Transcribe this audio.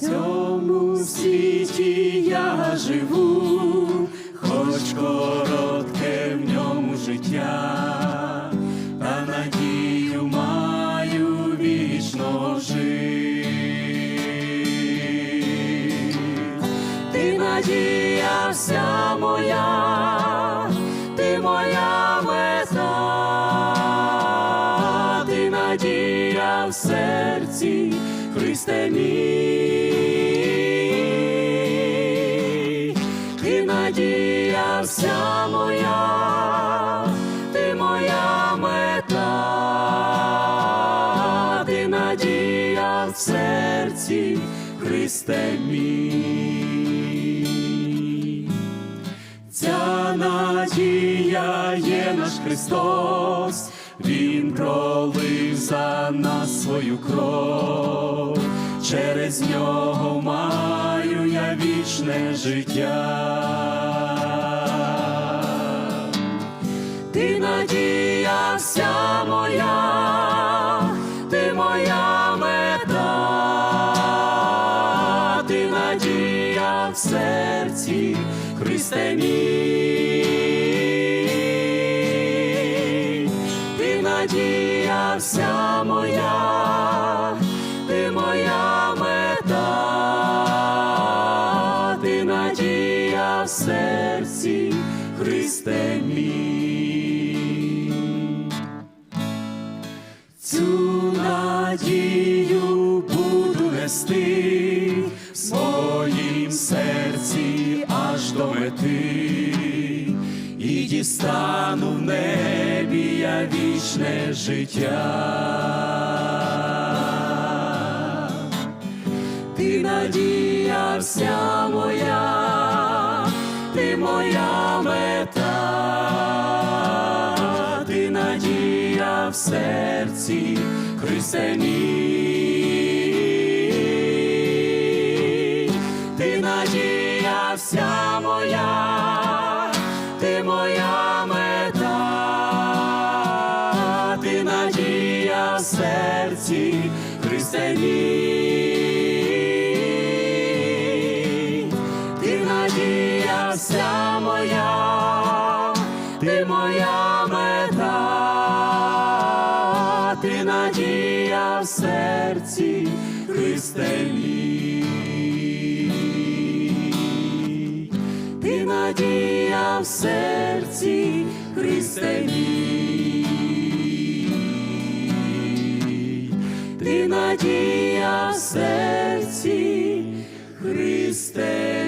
цьому світі я живу, хоч коротке в ньому життя, та надію маю вічно жити. Ти надія вся моя, ти моя мета, ти надія в серці, Христе мій, вся моя, ти моя мета, ти надія в серці, Христе мій. Ця надія є наш Христос, Він пролив за нас свою кров, через нього маю я вічне життя. Ти надія вся моя, ти моя мета, ти надія в серці, Христе мій, ти надія вся моя, ти моя мета, ти надія в серці, Христе мій. Цю надію буду нести в своїм серці аж до мети, і дістану в небі я вічне життя. Ти надія вся моя, ти моя мета, в серці, Христе мій. ти надія вся моя, ти моя мета, ти надія в серці, Христе мій. ти надія вся моя, ти моя Христе мій. ти надія в серці, Христе мій. ти надія в серці, Христе